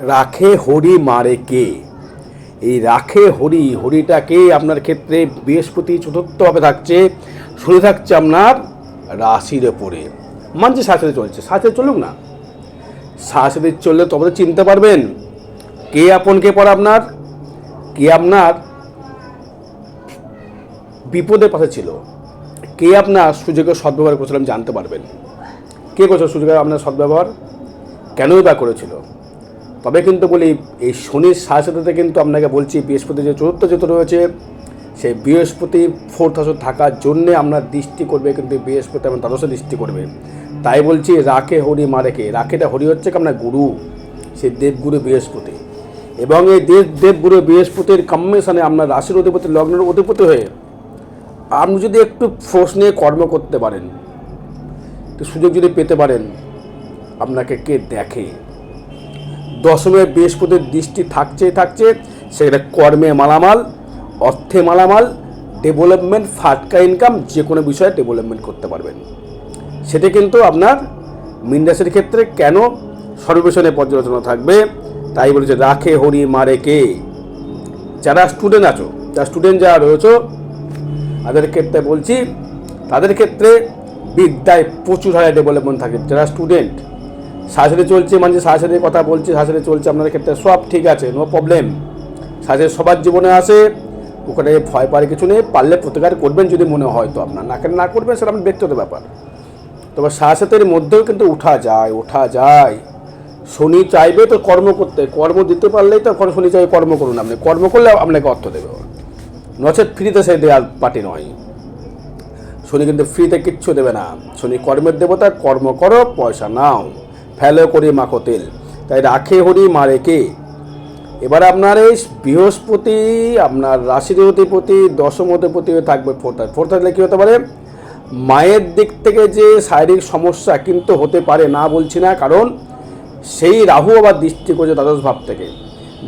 রাখে হরি মারে কে? এই রাখে হরি, হরিটাকে আপনার ক্ষেত্রে বৃহস্পতি চতুর্থভাবে থাকছে। শুনে থাকছে আপনার রাশির ওপরে। মানছে সাথে চলছে। সাথে চলুক না। সাথে চললে তবে তো চিনতে পারবেন। কে আপন কে পর আপনার? কে আপনার বিপদের পাশে ছিল? কে আপনার সুযোগের সদ্ব্যবহার করেছিলাম জানতে পারবেন। কে করেছিল সুযোগের আপনার সদ্ব্যবহার? কেনই বা করেছিল? তবে কিন্তু বলি, এই শনির সাথে সাথে কিন্তু আপনাকে বলছি, বৃহস্পতি যে চতুর্থ যেহেতু রয়েছে, সেই বৃহস্পতি ফোর্থ হাউসে থাকার জন্যে আপনার দৃষ্টি করবে কিন্তু বৃহস্পতি আপনার দ্বাদশে দৃষ্টি করবে। তাই বলছি রাখে হরি মারেকে রাখেটা হরি হচ্ছে আপনার গুরু, সেই দেবগুরু বৃহস্পতি। এবং এই দেব, দেবগুরু বৃহস্পতির কম্বিনেশনে আপনার রাশির অধিপতি, লগ্নের অধিপতি হয়ে আপনি যদি একটু ফোর্স নিয়ে কর্ম করতে পারেন, একটু সুযোগ যদি পেতে পারেন, আপনাকে কে দেখে? দশমে বৃহস্পতির দৃষ্টি থাকছে থাকছে সেটা কর্মে মালামাল, অর্থে মালামাল ডেভেলপমেন্ট ফাটকা ইনকাম যে কোনো বিষয়ে ডেভেলপমেন্ট করতে পারবেন। সেটা কিন্তু আপনার মিন্ডাসের ক্ষেত্রে কেন সর্বেশনে পর্যালোচনা থাকবে, তাই বলেছে রাখে হরি মারে কে? যারা স্টুডেন্ট আছো, যারা স্টুডেন্ট যারা রয়েছে, তাদের ক্ষেত্রে বলছি, তাদের ক্ষেত্রে বিদ্যায় প্রচুর হারে ডেভেলপমেন্ট থাকে। যারা স্টুডেন্ট সাথে চলছে মানে সাথে কথা বলছে সাথে চলছে, আপনাদের ক্ষেত্রে সব ঠিক আছে নো প্রবলেম সাথে সবার জীবনে আসে, ওখানে ভয় পাওয়ার কিছু নেই, পারলে প্রতিকার করবেন যদি মনে হয় তো আপনার, না কেন না করবেন সেটা আপনার ব্যক্তিগত ব্যাপার। তবে সাথের মধ্যেও কিন্তু উঠা যায় ওঠা যায়। শনি চাইবে তো কর্ম করতে, কর্ম দিতে পারলেই তো এখন শনি চাইবে কর্ম করুন আপনি, কর্ম করলে আপনাকে অর্থ দেবে। নচেত ফ্রিতে সে দেওয়ার পার্টি নয়। শনি কিন্তু ফ্রিতে কিচ্ছু দেবে না। শনি কর্মের দেবতা, কর্ম করো, পয়সা নাও। ফেলো করে মাখো তেল। তাই রাখে হরি, মারে কে? এবার আপনার এই বৃহস্পতি, আপনার রাশির অধিপতি, দশম অধিপতি হয়ে থাকবে ফোর্থ। ফোর্থ থাকলে কী হতে পারে? মায়ের দিক থেকে যে শারীরিক সমস্যা কিন্তু হতে পারে, না বলছি না, কারণ সেই রাহু আবার দৃষ্টি করছে দ্বাদশ ভাব থেকে।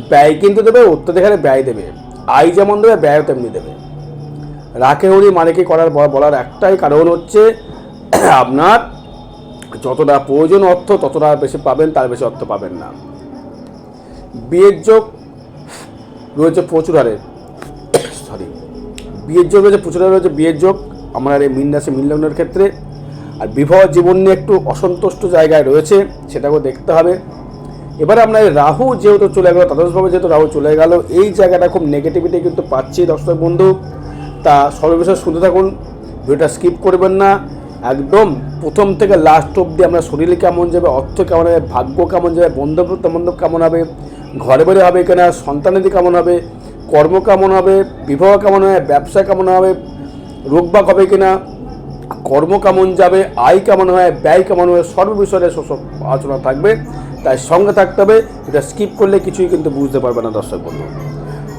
ব্যয় কিন্তু দেবে অত্যাধিক হারে ব্যয় দেবে। আয় যেমন দেবে ব্যয় তেমনি দেবে। রাখে হরি মারেকে করার বলার একটাই কারণ হচ্ছে, আপনার যতটা প্রয়োজন অর্থ, ততটা বেশি পাবেন, তার বেশি অর্থ পাবেন না। বিয়ের যোগ রয়েছে প্রচুর হারে। সরি, বিয়ের যোগ রয়েছে প্রচুর হারে, রয়েছে বিয়ের যোগ। আমার এই মিন রাশি ক্ষেত্রে। আর বিবাহ জীবন নিয়ে একটু অসন্তুষ্ট জায়গায় রয়েছে, সেটাকেও দেখতে হবে। এবারে এই রাহু যেহেতু চলে গেল, দ্বাদশভাবে যেহেতু রাহু চলে গেল, এই জায়গাটা খুব নেগেটিভিটি কিন্তু পাচ্ছি দর্শক বন্ধু। তা সর্বশেষ শুনতে থাকুন, ভিডিওটা স্কিপ করবেন না। একদম প্রথম থেকে লাস্ট অবধি আমরা শরীর কেমন যাবে, অর্থ কেমন হবে, ভাগ্য কেমন যাবে বন্ধব বান্ধব কেমন হবে, ঘরে বাড়ি হবে কিনা সন্তানাদি কেমন হবে, কর্ম কেমন হবে, বিবাহ কেমন হবে, ব্যবসা কেমন হবে, রোগ রোগবাক হবে কিনা, কর্ম কেমন যাবে, আয় কেমন হয় ব্যয় কেমন হবে সর্ব বিষয়ে সব আলোচনা থাকবে। তাই সঙ্গে থাকতে হবে, এটা স্কিপ করলে কিছুই কিন্তু বুঝতে পারবে না দর্শক বন্ধু।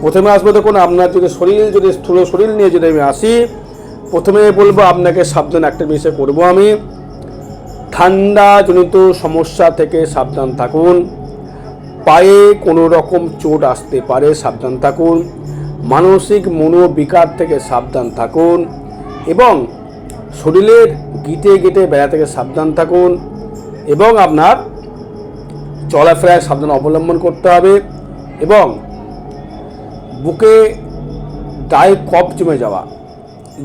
প্রথমে আসবে দেখুন, আপনার যদি শরীর যদি স্থূল শরীর নিয়ে যদি আমি আসি প্রথমে বলব, আপনাকে সাবধান একটা বিষয় করব আমি। ঠান্ডাজনিত সমস্যা থেকে সাবধান থাকুন। পায়ে কোনো রকম চোট আসতে পারে, সাবধান থাকুন। মানসিক মনোবিকার থেকে সাবধান থাকুন এবং শরীরের গিটে গিটে বেড়া থেকে সাবধান থাকুন এবং আপনার চলাফেরায় সাবধান অবলম্বন করতে হবে এবং বুকে গায়ে কপ জমে যাওয়া।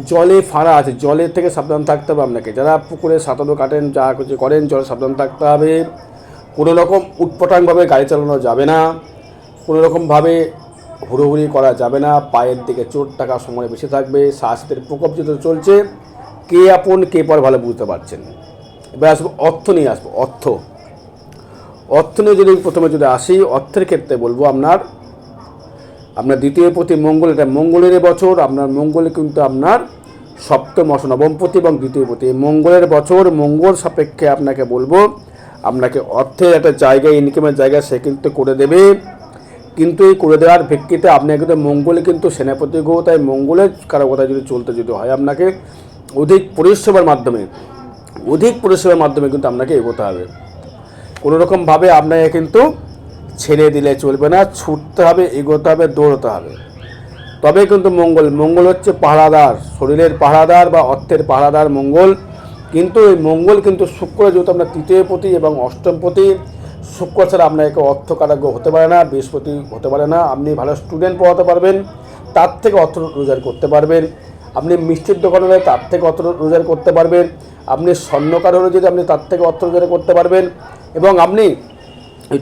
জলে ফাঁড়া আছে, জলের থেকে সাবধান থাকতে হবে আপনাকে। যারা পুকুরে সাঁতারও কাটেন, যা কিছু করেন, জলে সাবধান থাকতে হবে। কোনো রকম উটপটাংভাবে গাড়ি চালানো যাবে না। কোনো রকমভাবে হুড়োহুড়ি করা যাবে না। পায়ের দিকে চোট টাকার সময় বেশি থাকবে। শ্বাসের প্রকোপ যেহেতু চলছে, কে আপন, কে পর ভালো বুঝতে পারছেন। এবার আসব অর্থ নিয়ে আসব, অর্থ। অর্থ নিয়ে যদি প্রথমে যদি আসি, অর্থের ক্ষেত্রে বলব আপনার আপনার দ্বিতীয় প্রতি মঙ্গল, এটা মঙ্গলের বছর, আপনার মঙ্গলে কিন্তু আপনার সপ্তম অশ নবমপতি এবং দ্বিতীয় প্রতি। মঙ্গলের বছর, মঙ্গল সাপেক্ষে আপনাকে বলব, আপনাকে অর্থের একটা জায়গা ইনকামের জায়গা সে কিন্তু করে দেবে। কিন্তু এই করে দেওয়ার ভিত্তিতে আপনাকে কিন্তু মঙ্গলে কিন্তু সেনাপতি গ্রহ তাই মঙ্গলের কারও কথা যদি চলতে যদি হয়, আপনাকে অধিক পরিষেবার মাধ্যমে, অধিক পরিষেবার মাধ্যমে কিন্তু আপনাকে এগোতে হবে। কোনো রকমভাবে আপনাকে কিন্তু ছেড়ে দিলে চলবে না, ছুটতে হবে, এগোতে হবে, দৌড়তে হবে। তবে কিন্তু মঙ্গল মঙ্গল হচ্ছে পাহারাদার, শরীরের পাহারাদার বা অর্থের পাহারাদার মঙ্গল। কিন্তু এই মঙ্গল কিন্তু শুক্র, যেহেতু আপনার তৃতীয় পতি এবং অষ্টম পতি, শুক্র ছাড়া আপনাকে অর্থকারজ্ঞ হতে পারে না, বৃহস্পতি হতে পারে না। আপনি ভালো স্টুডেন্ট পড়াতে পারবেন, তার থেকে অর্থ রোজগার করতে পারবেন। আপনি মিষ্টির দোকান হলে তার থেকে অর্থ রোজগার করতে পারবেন। আপনি স্বর্ণকার হলে যদি আপনি তার থেকে অর্থ রোজগার করতে পারবেন এবং আপনি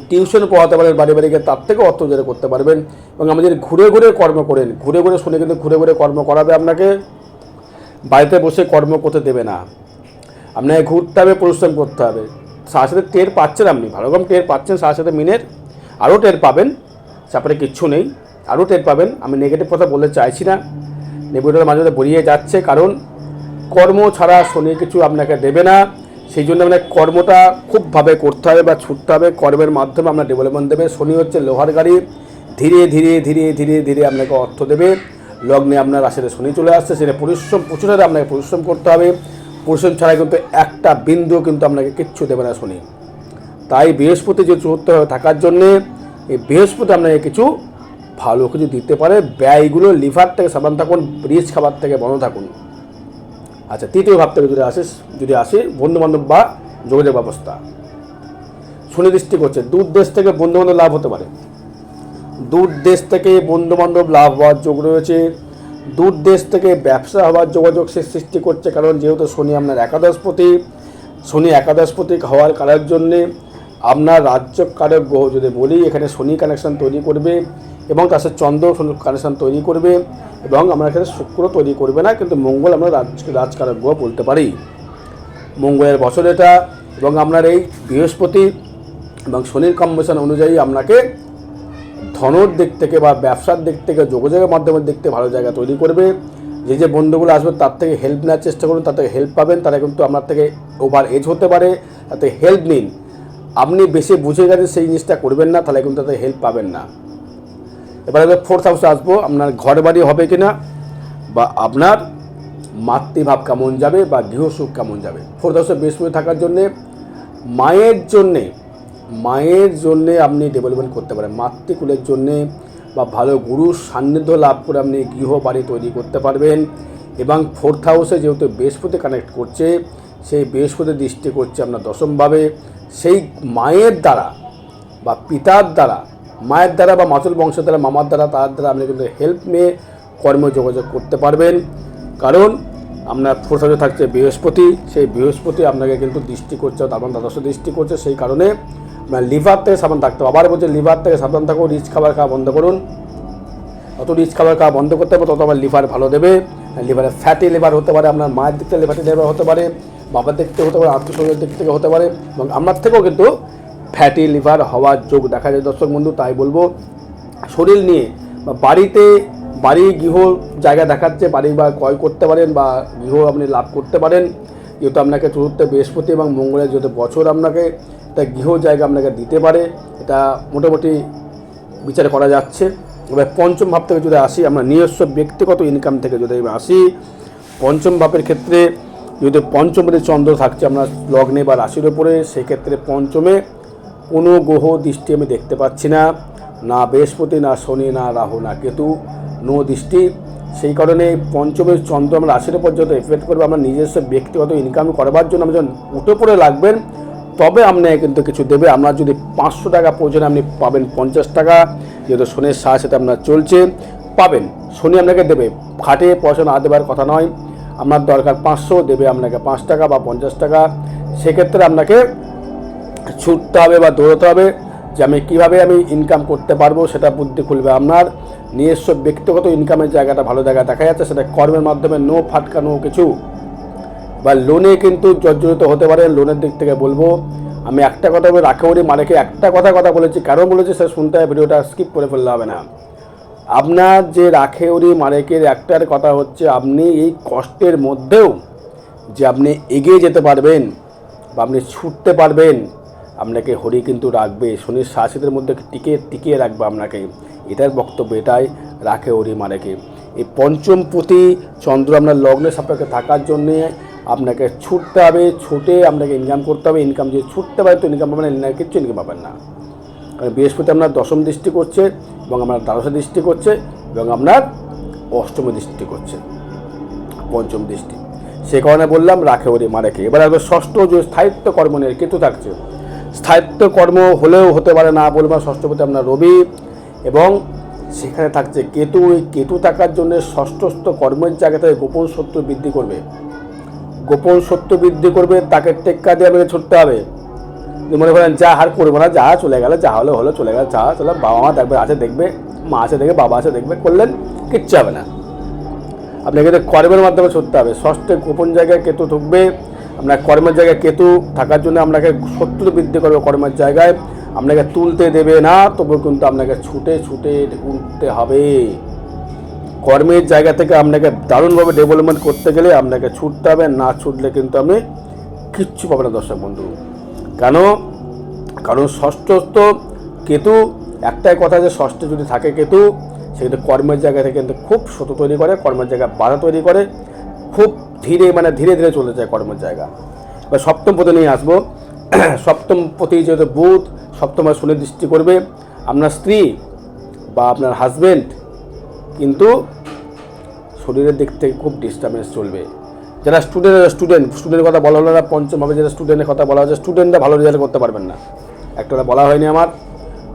টিউশন পড়াতে পারেন, বাড়ি বাড়ি গিয়ে তার থেকে অর্থ রোজগার করতে পারবেন। এবং আমাদের ঘুরে ঘুরে কর্ম করেন, ঘুরে ঘুরে শুনে কিন্তু ঘুরে ঘুরে কর্ম করাবে আপনাকে, বাড়িতে বসে কর্ম করতে দেবে না। আপনাকে ঘুরতে হবে, পরিশ্রম করতে হবে। সাথে সাথে টের পাচ্ছেন আপনি, ভালো রকম টের পাচ্ছেন, সাথে সাথে মিনের আরও টের পাবেন চাপড়ে কিচ্ছু নেই, আরও টের পাবেন। আমি নেগেটিভ কথা বলতে চাইছি না নেগেটিভটা মাঝে মাঝে বড়িয়ে যাচ্ছে, কারণ কর্ম ছাড়া শনি কিছু আপনাকে দেবে না। সেই জন্য আপনাকে কর্মটা খুবভাবে করতে হবে বা ছুটতে হবে। কর্মের মাধ্যমে আপনার ডেভেলপমেন্ট দেবে। শনি হচ্ছে লোহার গাড়ি। ধীরে ধীরে ধীরে ধীরে ধীরে আপনাকে অর্থ দেবে। লগ্নে আপনার রাশিতে শনি চলে আসছে। সেটা পরিশ্রম, প্রচুর আপনাকে পরিশ্রম করতে হবে। পরিশ্রম ছাড়া কিন্তু একটা বিন্দু কিন্তু আপনাকে কিচ্ছু দেবে না শনি। তাই বৃহস্পতি যে চতুর্থ থাকার জন্যে এই বৃহস্পতি আপনাকে কিছু ভালো কিছু দিতে পারে। ব্যয়গুলো লিভার থেকে সাবান থাকুন। রিচ খাবার থেকে বন্ধ থাকুন। আচ্ছা তৃতীয় ভাব থেকে যদি আসিস যদি আসে, বন্ধুবান্ধব বা যোগাযোগ ব্যবস্থা। সুনির্দিষ্টি করছে, দূর দেশ থেকে বন্ধুবান্ধব লাভ হতে পারে। দূর দেশ থেকে বন্ধুবান্ধব লাভ হওয়ার যোগ রয়েছে। দূর দেশ থেকে ব্যবসা হওয়ার যোগাযোগ সে সৃষ্টি করছে, কারণ যেহেতু শনি আপনার একাদশপতি শনি একাদশপতি হওয়ার কারণের জন্যে আপনার রাজ্য কারক গ্রহ, যদি বলি, এখানে শনি কানেকশন তৈরি করবে। এবং সাথে চন্দ্র কানেকশন তৈরি করবে এবং আমরা এখানে শুক্র তৈরি করবে না, কিন্তু মঙ্গল আমরা রাজ রাজকারক গ্রহ বলতে পারি। মঙ্গলের বছর এটা এবং আপনার এই বৃহস্পতি এবং শনির কম্বিনেশন অনুযায়ী আপনাকে ধনর দিক থেকে বা ব্যবসার দিক থেকে, যোগাযোগের মাধ্যমের দিক থেকে ভালো জায়গা তৈরি করবে। যে যে বন্ধুগুলো আসবে তার থেকে হেল্প নেওয়ার চেষ্টা করুন, তার থেকে হেল্প পাবেন, তারা কিন্তু আপনার থেকে ওভার এজ হতে পারে, তাতে হেল্প নিন। আপনি বেশি বুঝে গেছেন সেই জিনিসটা করবেন না, তাহলে কিন্তু তাতে হেল্প পাবেন না। এবারে ফোর্থ হাউসে আসব। আপনার ঘর বাড়ি হবে কিনা বা আপনার মাতৃভাব কেমন যাবে বা গৃহসুখ কেমন যাবে? ফোর্থ হাউসে বৃহস্পতি থাকার জন্যে, মায়ের জন্যে মায়ের জন্যে আপনি ডেভেলপমেন্ট করতে পারেন। মাতৃকুলের জন্যে বা ভালো গুরুর সান্নিধ্য লাভ করে আপনি গৃহ বাড়ি তৈরি করতে পারবেন। এবং ফোর্থ হাউসে যেহেতু বৃহস্পতি কানেক্ট করছে, সেই বৃহস্পতি দৃষ্টি করছে আপনার দশমভাবে সেই মায়ের দ্বারা বা পিতার দ্বারা মায়ের দ্বারা বা মাতুল বংশের দ্বারা, মামার দ্বারা, তার দ্বারা আপনি কিন্তু হেল্প নিয়ে কর্মে যোগাযোগ করতে পারবেন। কারণ আপনার ফোর্থ থাকছে বৃহস্পতি, সেই বৃহস্পতি আপনাকে কিন্তু দৃষ্টি করছে তারপর দ্বাদশ দৃষ্টি করছে, সেই কারণে আপনার লিভার থেকে সাবধান থাকতে হবে। আবার বলছে লিভার থেকে সাবধান থাকো, রিচ খাবার খাওয়া বন্ধ করুন। যত রিচ খাবার খাওয়া বন্ধ করতে হবে, তত আমার লিভার ভালো দেবে। লিভারে ফ্যাটি লিভার হতে পারে, আপনার মায়ের দিক থেকে ফ্যাটি লিভার হতে পারে, বাবার দিক থেকে হতে পারে আত্মীয় দিক থেকে হতে পারে, এবং আপনার থেকেও কিন্তু ফ্যাটি লিভার হওয়ার যোগ দেখা যায়। দর্শক বন্ধু, তাই বলব, শরীর নিয়ে বা বাড়িতে বাড়ি গৃহ জায়গা দেখাচ্ছে, বাড়ি বা ক্রয় করতে পারেন বা গৃহ আপনি লাভ করতে পারেন। যেহেতু আপনাকে চতুর্থ বৃহস্পতি এবং মঙ্গলের যেহেতু বছর আপনাকে একটা গৃহ জায়গা আপনাকে দিতে পারে। এটা মোটামুটি বিচার করা যাচ্ছে। এবার পঞ্চম ভাব থেকে যদি আসি, আমরা নিজস্ব ব্যক্তিগত ইনকাম থেকে যদি আসি, পঞ্চম ভাবের ক্ষেত্রে যদি পঞ্চমের চন্দ্র থাকছে আপনার লগ্নে বা রাশির ওপরে, সেক্ষেত্রে পঞ্চমে কোনো গ্রহ দৃষ্টি আমি দেখতে পাচ্ছি না। না বৃহস্পতি, না শনি, না রাহু, না কেতু, নো দৃষ্টি। সেই কারণে পঞ্চমের চন্দ্র আমরা রাশির উপর যত এফেক্ট করবে, আমরা নিজস্ব ব্যক্তিগত ইনকাম করবার জন্য আমরা যখন উঠে পড়ে লাগবেন, তবে আপনাকে কিন্তু কিছু দেবে। আপনার যদি পাঁচশো টাকা প্রয়োজনে, আপনি পাবেন পঞ্চাশ টাকা। যেহেতু শনির সাথে আপনার চলছে, পাবেন। শনি আপনাকে দেবে। খাটে পয়সা না দেবার কথা নয়। আপনার দরকার পাঁচশো, দেবে আপনাকে পাঁচ টাকা বা পঞ্চাশ টাকা। সেক্ষেত্রে আপনাকে ছুটতে হবে বা দৌড়তে হবে যে আমি কীভাবে আমি ইনকাম করতে পারব সেটা বুদ্ধি খুলবে আপনার। নিজস্ব ব্যক্তিগত ইনকামের জায়গাটা ভালো জায়গা দেখা যাচ্ছে, সেটা কর্মের মাধ্যমে নো ফাটকা নো কিছু। বা লোনে কিন্তু জর্জরিত হতে পারে লোনের দিক থেকে বলব। আমি একটা কথা বলে রাখেওরি মারেকে একটা কথা কথা বলেছি কারণ বলেছি স্যার শুনতে হয়, ভিডিওটা স্কিপ করে ফেললে হবে না। আপনার যে রাখেওরি মারেকের একটার কথা হচ্ছে, আপনি এই কষ্টের মধ্যেও যে আপনি এগিয়ে যেতে পারবেন বা আপনি ছুটতে পারবেন আপনাকে হরি কিন্তু রাখবে, শনির শাসিতের মধ্যে টিকে, টিকিয়ে রাখবে আপনাকে। এটার বক্তব্য, এটাই রাখে হরি মারেকে এই পঞ্চম পুঁথি চন্দ্র আপনার লগ্নের সাপেক্ষে থাকার জন্যে আপনাকে ছুটতে হবে, ছুটে আপনাকে ইনকাম করতে হবে ইনকাম যদি ছুটতে পারে তো ইনকাম পাবেন না কিচ্ছু ইনকাম পাবেন না। কারণ বৃহস্পতি আপনার দশম দৃষ্টি করছে এবং আপনার দ্বাদশ দৃষ্টি করছে এবং আপনার অষ্টম দৃষ্টি করছে, পঞ্চম দৃষ্টি। সে কারণে বললাম, রাখে ওরে মারেকে এবার আসবে ষষ্ঠ যে স্থায়িত্ব কর্ম নিয়ে কেতু থাকছে। স্থায়িত্ব কর্ম হলেও হতে পারে না বলব ষষ্ঠপতি আপনার রবি। এবং সেখানে থাকছে কেতু ওই কেতু থাকার জন্য ষষ্ঠস্থ কর্মের জায়গা থেকে গোপন সত্য বৃদ্ধি করবে। গোপন সত্য বৃদ্ধি করবে, তাকে টেক্কা দিয়ে আমাকে ছুটতে হবে। মনে করেন, যা হার করব না, যা চলে গেল, যা হলো হলো, চলে গেল, যা চলে বাবা মা দেখবে, আছে দেখবে, মা আছে দেখবে, বাবা আছে দেখবে, করলেন কিচ্ছু হবে না। আপনাকে কর্মের মাধ্যমে ছুটতে হবে। ষষ্ঠে গোপন জায়গায় কেতু ঢুকবে আপনার কর্মের জায়গায় কেতু থাকার জন্য আপনাকে শত্রু বৃদ্ধি করবে কর্মের জায়গায়। আপনাকে তুলতে দেবে না তবু কিন্তু আপনাকে ছুটে ছুটে উঠতে হবে। কর্মের জায়গা থেকে আপনাকে দারুণভাবে ডেভেলপমেন্ট করতে গেলে আপনাকে ছুটতে হবে, না ছুটলে কিন্তু আপনি কিচ্ছু পাবেন না দর্শক বন্ধু। কেন? কারণ ষষ্ঠস্থ কেতু, একটাই কথা যে ষষ্ঠ যদি থাকে কেতু, সেক্ষেত্রে কর্মের জায়গা থেকে কিন্তু খুব শত তৈরি করে, কর্মের জায়গায় বাধা তৈরি করে। খুব ধীরে মানে ধীরে ধীরে চলে যায় কর্মের জায়গা। এবার সপ্তম পদে নিয়ে আসব। সপ্তম পতি যেহেতু বুধ, সপ্তম শুনে দৃষ্টি করবে। আপনার স্ত্রী বা আপনার হাজবেন্ড কিন্তু শরীরের দিক থেকে খুব ডিস্টার্বেন্স চলবে। যারা স্টুডেন্ট স্টুডেন্ট স্টুডেন্টের কথা বলা হলো না, পঞ্চমভাবে যারা স্টুডেন্টের কথা বলা হচ্ছে স্টুডেন্টরা ভালো রেজাল্ট করতে পারবেন না। একটা বলা হয়নি আমার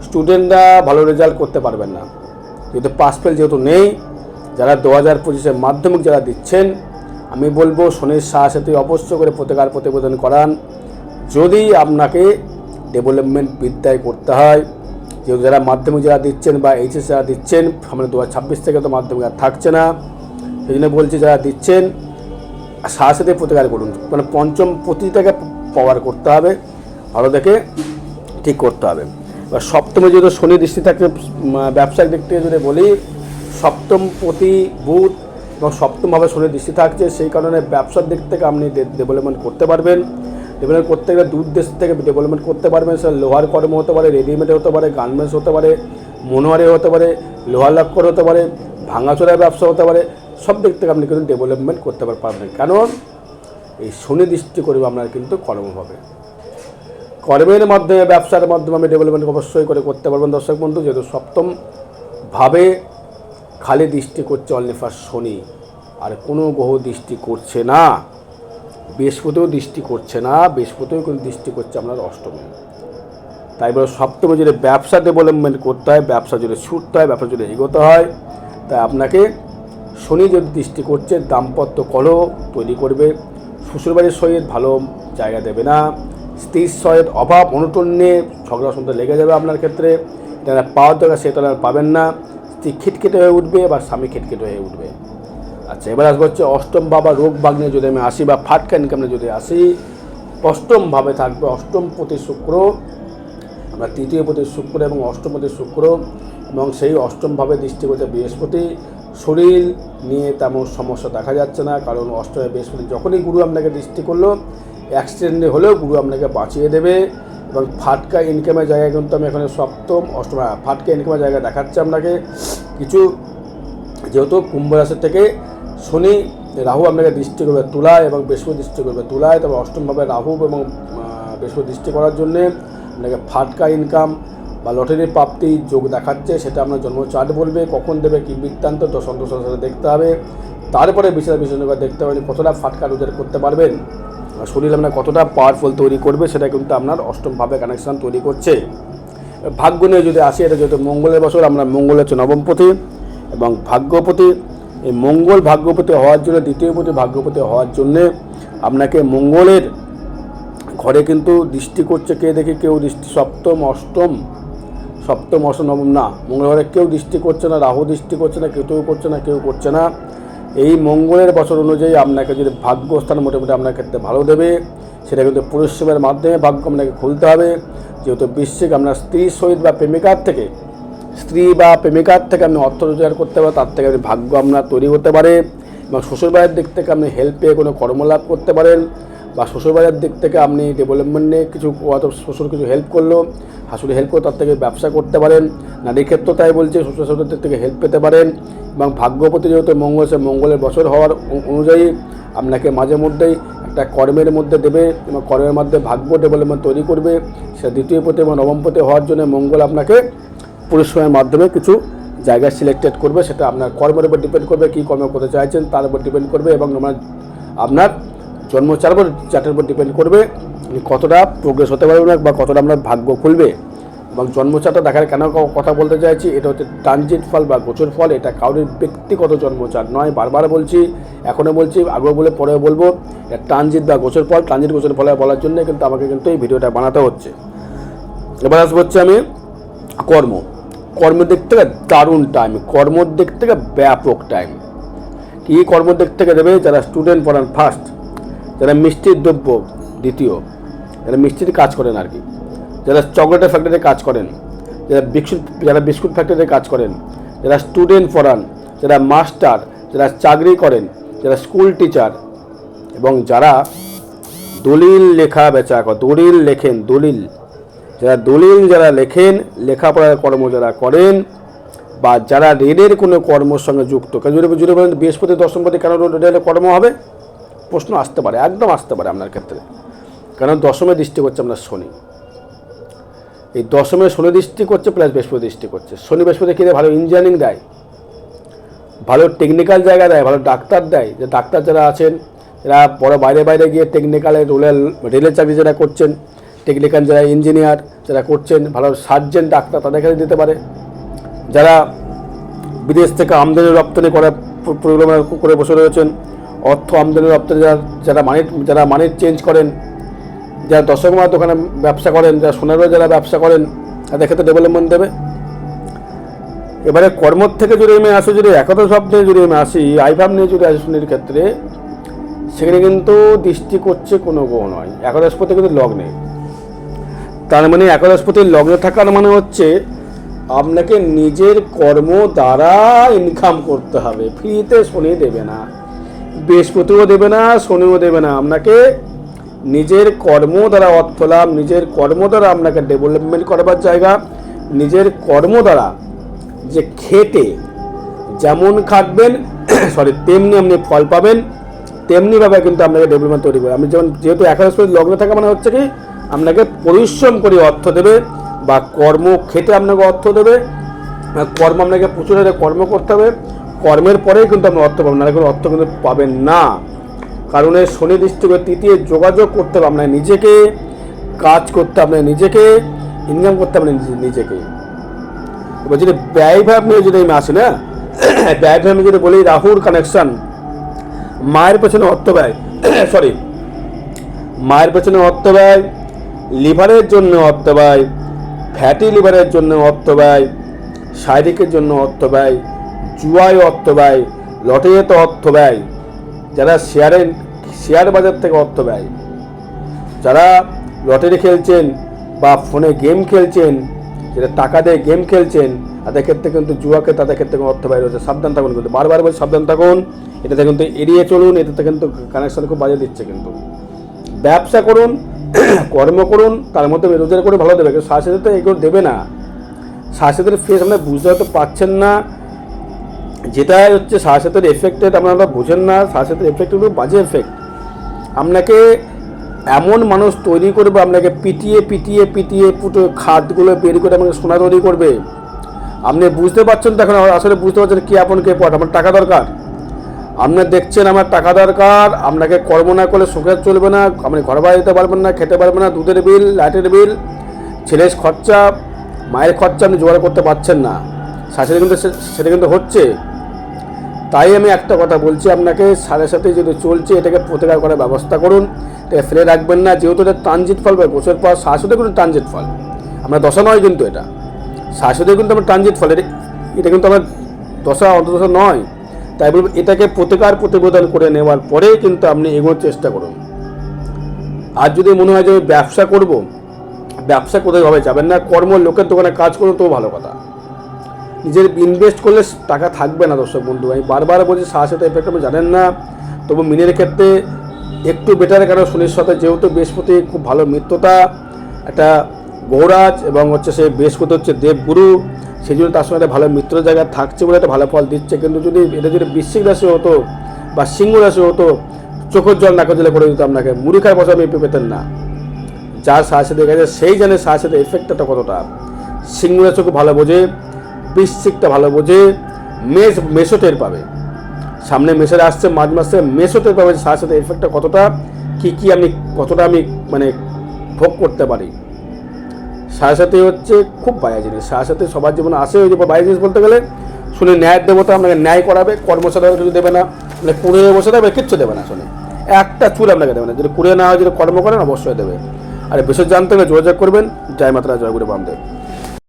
স্টুডেন্টরা ভালো রেজাল্ট করতে পারবেন না। যেহেতু পাস ফেল যেহেতু নেই, যারা দু হাজার পঁচিশের মাধ্যমিক যারা দিচ্ছেন আমি বলব শনির সাথে অবশ্য করে প্রতিকার প্রতিবেদন করান। যদি আপনাকে ডেভেলপমেন্ট বিদ্যায় করতে হয় যেহেতু যারা মাধ্যমিক যারা দিচ্ছেন বা এইচএস যারা দিচ্ছেন আমরা দু হাজার ছাব্বিশ থেকে তো মাধ্যমিক আর থাকছে না, সেই জন্য বলছি যারা দিচ্ছেন সাথে প্রতিকার করুন। মানে পঞ্চম প্রতিটাকে পাওয়ার করতে হবে ভালো দেখে ঠিক করতে হবে। এবার সপ্তমে যেহেতু শনি দৃষ্টি থাকে ব্যবসায়িক দিক থেকে যদি বলি, সপ্তম প্রতি বুধ এবং সপ্তমভাবে শনি দৃষ্টি থাকছে, সেই কারণে ব্যবসার দিক থেকে আপনি ডেভেলপমেন্ট করতে পারবেন। ডেভেলপমেন্ট করতে গেলে দূর দেশ থেকে ডেভেলপমেন্ট করতে পারবেন, সেটা লোহার কর্ম হতে পারে রেডিমেড হতে পারে গার্মেন্টস হতে পারে, মনোয়ারি হতে পারে, লোহার লক্কর হতে পারে, ভাঙাচোরার ব্যবসা হতে পারে, সব দিক থেকে আপনি কিন্তু ডেভেলপমেন্ট করতে পারবেন। কারণ এই শনি দৃষ্টি করবে আপনার কিন্তু কর্ম হবে। কর্মের মাধ্যমে, ব্যবসার মাধ্যমে আমি ডেভেলপমেন্ট অবশ্যই করে করতে পারবেন। দর্শক বন্ধু, যেহেতু সপ্তম ভাবে খালি দৃষ্টি করছে ফার্স্ট শনি, আর কোনো গ্রহ দৃষ্টি করছে না। বৃহস্পতিও দৃষ্টি করছে না, বৃহস্পতিও কিন্তু দৃষ্টি করছে আপনার অষ্টমে। তাই বলে সপ্তমে যদি ব্যবসা ডেভেলপমেন্ট করতে হয়, ব্যবসা যদি ছুটতে হয়, ব্যবসা যদি এগোতে হয়, তাই আপনাকে শনি যদি দৃষ্টি করছে, দাম্পত্য কলহ তৈরি করবে। শ্বশুরবাড়ির সহিত ভালো জায়গা দেবে না। স্ত্রীর সহিত অভাব, অনুটন নিয়ে ঝগড়া শুনতে লেগে যাবে আপনার ক্ষেত্রে। যারা পাওয়ার দরকার, সেটা পাবেন না। স্ত্রী খিটখিটে হয়ে উঠবে বা স্বামী খিটখিটে হয়ে উঠবে। আচ্ছা এবার আসব হচ্ছে অষ্টম বাবা রোগ বাগ নিয়ে যদি আমি আসি বা ফাটকা ইনকামে যদি আসি অষ্টমভাবে থাকবে অষ্টম প্রতি শুক্র, আমরা তৃতীয় প্রতি শুক্র এবং অষ্টম প্রতি শুক্র, এবং সেই অষ্টমভাবে দৃষ্টি করছে বৃহস্পতি। শরীর নিয়ে তেমন সমস্যা দেখা যাচ্ছে না, কারণ অষ্টমে বৃহস্পতি যখনই গুরু আপনাকে দৃষ্টি করল অ্যাক্সিডেন্টে হলেও গুরু আপনাকে বাঁচিয়ে দেবে। এবং ফাটকা ইনকামের জায়গায় কিন্তু আমি এখানে সপ্তম, অষ্টম ফাটকা ইনকামের জায়গায় দেখাচ্ছে আপনাকে। কিছু, যেহেতু কুম্ভ রাশি থেকে শনি, রাহু আপনাকে দৃষ্টি করবে তুলায় এবং বৃহস্পতি দৃষ্টি করবে তুলায়। তবে অষ্টমভাবে রাহু এবং বৃহস্পতি দৃষ্টি করার জন্যে আপনাকে ফাটকা ইনকাম বা লটারি প্রাপ্তি যোগ দেখাচ্ছে, সেটা আপনার জন্ম চার্ট বলবে, কখন দেবে, কী বৃত্তান্ত, তো সাথে দেখতে হবে। তারপরে বিচার বিশ্লেষণ দেখতে হবে কতটা ফাটকা রোজগার করতে পারবেন। শরীর আপনার কতটা পাওয়ারফুল তৈরি করবে, সেটা কিন্তু আপনার অষ্টমভাবে কানেকশান তৈরি করছে। ভাগ্য নিয়ে যদি আসি, এটা যেহেতু মঙ্গলের বছর, আমরা মঙ্গল হচ্ছে নবমপতি এবং ভাগ্যপতি। এই মঙ্গল ভাগ্যপতি হওয়ার জন্য দ্বিতীয় পতি ভাগ্যপতি হওয়ার জন্যে আপনাকে মঙ্গলের ঘরে কিন্তু দৃষ্টি করছে কে দেখে, কেউ দৃষ্টি, সপ্তম, অষ্টম সপ্তম, অষ্টম, নবম, না মঙ্গল ঘরে কেউ দৃষ্টি করছে না, রাহু দৃষ্টি করছে না কেউ করছে না, কেউ করছে না। এই মঙ্গলের বছর অনুযায়ী আপনাকে যদি ভাগ্যস্থান মোটামুটি আপনার ক্ষেত্রে ভালো দেবে, সেটা কিন্তু পরিশ্রমের মাধ্যমে ভাগ্য আপনাকে খুলতে হবে। যেহেতু বৃশ্চিক আপনার স্ত্রীর সহিত বা প্রেমিকার থেকে, স্ত্রী বা প্রেমিকার থেকে আপনি অর্থ রোজগার করতে পারেন, তার থেকে আপনি ভাগ্য আপনার তৈরি হতে পারে এবং শ্বশুরবাড়ির দিক থেকে আপনি হেল্প পেয়ে কোনো কর্মলাভ করতে পারেন। বা শ্বশুরবাড়ির দিক থেকে আপনি ডেভেলপমেন্ট নিয়ে কিছু হয়তো শ্বশুর কিছু হেল্প করল, শাশুড়ি হেল্প করে তার থেকে ব্যবসা করতে পারেন, নারীর ক্ষেত্রেও তাই বলছে শ্বশুর শাশুড়ির দিক থেকে হেল্প পেতে পারেন এবং ভাগ্যপতি যেহেতু মঙ্গল, সে মঙ্গলের বছর হওয়ার অনুযায়ী আপনাকে মাঝে মধ্যেই একটা কর্মের মধ্যে দেবে এবং কর্মের মধ্যে ভাগ্য ডেভেলপমেন্ট তৈরি করবে। সে দ্বিতীয় পতি এবং নবম হওয়ার জন্য মঙ্গল আপনাকে পরিশ্রমের মাধ্যমে কিছু জায়গা সিলেক্টেড করবে, সেটা আপনার কর্মের উপর ডিপেন্ড করবে, কী কর্ম করতে চাইছেন তার উপর ডিপেন্ড করবে এবং আপনার জন্ম চার উপর, চার্টের উপর ডিপেন্ড করবে কতটা প্রোগ্রেস হতে পারবে না বা কতটা আমরা ভাগ্য খুলবে। এবং জন্মচারটা দেখার কেন কথা বলতে চাইছি, এটা হচ্ছে ট্রানজিট ফল বা গোচর ফল এটা কারোর ব্যক্তিগত জন্মচার নয়। বারবার বলছি, এখনও বলছি, আগেও বলে, পরেও বলব এটা ট্রানজিট বা গোচর ফল ট্রানজিট গোচর ফলে বলার জন্য কিন্তু আমাকে কিন্তু এই ভিডিওটা বানাতে হচ্ছে। এবার আসব হচ্ছে আমি কর্ম। কর্মের দিক থেকে দারুণ টাইম কর্মর দিক থেকে ব্যাপক টাইম কী কর্মর দিক থেকে দেবে যারা স্টুডেন্ট পড়ান ফার্স্ট যারা মিষ্টির দ্রব্য, দ্বিতীয়, যারা মিষ্টির কাজ করেন আর কি, যারা চকলেটের ফ্যাক্টরিতে কাজ করেন, যারা বিস্কুট যারা বিস্কুট ফ্যাক্টরিতে কাজ করেন, যারা স্টুডেন্ট পড়ান, যারা মাস্টার যারা চাকরি করেন, যারা স্কুল টিচার এবং যারা দলিল লেখা বেচা দলিল লেখেন, দলিল। যারা দলিল যারা লেখেন, লেখাপড়ার কর্ম যারা করেন বা যারা রেলের কোনো কর্মর সঙ্গে যুক্ত জুড়ে জুড়ে বলেন বৃহস্পতি দশমপতি কেন রেলের কর্ম হবে? প্রশ্ন আসতে পারে, একদম আসতে পারে আপনার ক্ষেত্রে। কারণ দশমে দৃষ্টি করছে আপনার শনি। এই দশমে শনি দৃষ্টি করছে, প্লাস বৃহস্পতি দৃষ্টি করছে। শনি বৃহস্পতি কিনে ভালো ইঞ্জিনিয়ারিং দেয়। ভালো টেকনিক্যাল জায়গা দেয়, ভালো ডাক্তার দেয়। যে ডাক্তার যারা আছেন এরা বড় বাইরে বাইরে গিয়ে টেকনিক্যালে রেলের রেলের চাকরি যারা করছেন টেকনিক্যাল যারা ইঞ্জিনিয়ার যারা করছেন, ভালো সার্জেন ডাক্তার তাদের কাছে দিতে পারে। যারা বিদেশ থেকে আমদানি রপ্তানি করার প্রোগ্রাম করে বসে রয়েছেন অর্থ আমদানি রপ্তানি যারা যারা মানি যারা মানি চেঞ্জ করেন, যারা দশক দশকমার দোকানে ব্যবসা করেন, যারা সোনারও যারা ব্যবসা করেন, তাদের ক্ষেত্রে ডেভেলপমেন্ট দেবে। এবারে কর্মর থেকে যদি আমি আসি, যদি একতা শব্দে যদি আমি আসি আইভাব নিয়ে যদি আসি শনির ক্ষেত্রে, সেখানে কিন্তু দৃষ্টি করছে কোনো গ্রহ নয়। একাদশপতি কিন্তু লগ্নে তার মানে একাদশপতির লগ্নে থাকার মানে হচ্ছে, আপনাকে নিজের কর্ম দ্বারা ইনকাম করতে হবে। ফ্রিতে শনি দেবে না। বৃহস্পতিও দেবে না, শনিও দেবে না। আপনাকে নিজের কর্ম দ্বারা অর্থ লাভ, নিজের কর্ম দ্বারা আপনাকে ডেভেলপমেন্ট করবার জায়গা, নিজের কর্ম দ্বারা যে খেটে যেমন খাটবেন সরি তেমনি আপনি ফল পাবেন, তেমনিভাবে কিন্তু আপনাকে ডেভেলপমেন্ট তৈরি করবে আপনি যেমন, যেহেতু একাদশ লগ্নে থাকা মানে হচ্ছে কি, আপনাকে পরিশ্রম করে অর্থ দেবে বা কর্ম খেটে আপনাকে অর্থ দেবে কর্ম আপনাকে প্রচুর কর্ম করতে হবে। কর্মের পরেই কিন্তু আপনি অর্থ পাবেন না কোনো অর্থ কিন্তু পাবেন না। কারণ এই শনি দৃষ্টিকে তৃতীয় যোগাযোগ করতে হবে, আপনার নিজেকে, কাজ করতে হবে নিজেকে ইনকাম করতে নিজে- নিজেকে। এবার যদি ব্যয় ভাব নিয়ে যদি আমি আসি না, ব্যয় ভাব নিয়ে যদি বলি, রাহুর কানেকশন মায়ের পেছনে অর্থ ব্যয় সরি মায়ের পেছনে অর্থ ব্যয়, লিভারের জন্য অর্থ ব্যয় ফ্যাটি লিভারের জন্য অর্থ ব্যয়, শারীরিকের জন্য অর্থ ব্যয় জুয়ায় অর্থ ব্যয়, লটারিতে অর্থ ব্যয়। যারা শেয়ারের শেয়ার বাজার থেকে অর্থ ব্যয়। যারা লটারি খেলছেন বা ফোনে গেম খেলছেন যেটা টাকা দিয়ে গেম খেলছেন, তাদের ক্ষেত্রে কিন্তু জুয়াকে তাদের ক্ষেত্রে অর্থ বাইরে হচ্ছে সাবধান থাকুন কিন্তু। বারবার বলছি, সাবধান থাকুন। এটাতে কিন্তু এড়িয়ে চলুন। এটাতে কিন্তু কানেকশন খুব বাজে দিচ্ছে কিন্তু। ব্যবসা করুন, কর্ম করুন, তার মধ্যে রোজগার করে ভালো দেবে কিন্তু সাথে তো এগুলো দেবে না। সাথে ফেস আপনারা বুঝতে হয়তো পাচ্ছেন না। যেটা হচ্ছে সাথে এফেক্টেড আপনারা বোঝেন না সাথে এফেক্ট হলো বাজে এফেক্ট আপনাকে এমন মানুষ তৈরি করবে, আপনাকে পিটিয়ে পিটিয়ে পিটিয়ে পুটো খাতগুলো বের করে আপনাকে সোনা তৈরি করবে। আপনি বুঝতে পারছেন তো এখন, আসলে বুঝতে পারছেন কি আপন, কে পট, আমার টাকা দরকার। আপনি দেখছেন আমার টাকা দরকার, আপনাকে কর্ম না করলে সুখে চলবে না, আপনি ঘর বাড়ি যেতে পারবেন না, খেতে পারবেন না, দুধের বিল, লাইটের বিল, ছেলের খরচা, মায়ের খরচা আপনি জোগাড় করতে পারছেন না। শাশুড়ি কিন্তু সেটা কিন্তু হচ্ছে। তাই আমি একটা কথা বলছি আপনাকে, সাথে সাথে যদি চলছে, এটাকে প্রতিকার করার ব্যবস্থা করুন। এটাকে ফেলে রাখবেন না, যেহেতু এটা ট্রানজিট ফল, বা গোছের পর শাশুড়ি কিন্তু ট্রানজিট ফল। আমরা দশা নয় কিন্তু এটা। শাশুড়ি কিন্তু আমার ট্রানজিট ফল, এটা এটা কিন্তু আমার দশা অন্তদশা নয়। তাই বলব, এটাকে প্রতিকার প্রতিবেদন করে নেওয়ার পরেই কিন্তু আপনি এগোনোর চেষ্টা করুন। আর যদি মনে হয় যে ব্যবসা করব, ব্যবসা কোথায় হবে, যাবেন না, কর্ম, লোকের দোকানে কাজ করুন, তো ভালো কথা। নিজের ইনভেস্ট করলে টাকা থাকবে না দর্শক বন্ধু। আমি বারবার বলছি সাহসের এফেক্ট আপনি জানেন না, তবু মিনের ক্ষেত্রে একটু বেটার কারণ শনির সাথে যেহেতু বৃহস্পতি খুব ভালো মিত্রতা, একটা গৌরাজ এবং হচ্ছে সেই বৃহস্পতি হচ্ছে দেবগুরু, সেই জন্য তার সঙ্গে একটা ভালো মিত্র জায়গায় থাকছে বলে একটা ভালো ফল দিচ্ছে। কিন্তু যদি এটা যদি বৃশ্চিক রাশি হতো বা সিংহ রাশি হতো, চোখের জল নাকা জলে করে দিত আপনাকে। মুড়ি খায় বসা আপনি পেতেন না। যার সাহসে দেখা যায় সেই জানে সাহসের এফেক্টটা কতটা। সিংহরা চোখ ভালো বোঝে। বৃশ্চিকটা ভালো বোঝে, মেষ, মেষও টের পাবে। সামনে মেষের আসছে, মাঝ মাসে মেষও টের পাবে সাথে এফেক্টটা কতটা, কি কি আমি, কতটা আমি মানে ভোগ করতে পারি। সাড়ে সাথে হচ্ছে খুব বায়া জিনিস। সাড়ে সাথে সবার জীবনে আসে ওই যে বায়া জিনিস বলতে গেলে, শুনে ন্যায়ের দেবতা আপনাকে ন্যায় করাবে কর্মসাধা কিছু দেবে না মানে কুড়িয়ে বসে দেবে কিচ্ছু দেবে না শুনে। একটা চুল আপনাকে দেবে না। যদি কুড়িয়ে না হয়, যদি কর্ম করেন অবশ্যই দেবে। আর বিশেষ জানতে হলে যোগাযোগ করবেন। জয় মাত্রা, জয় গুরু বামদেব।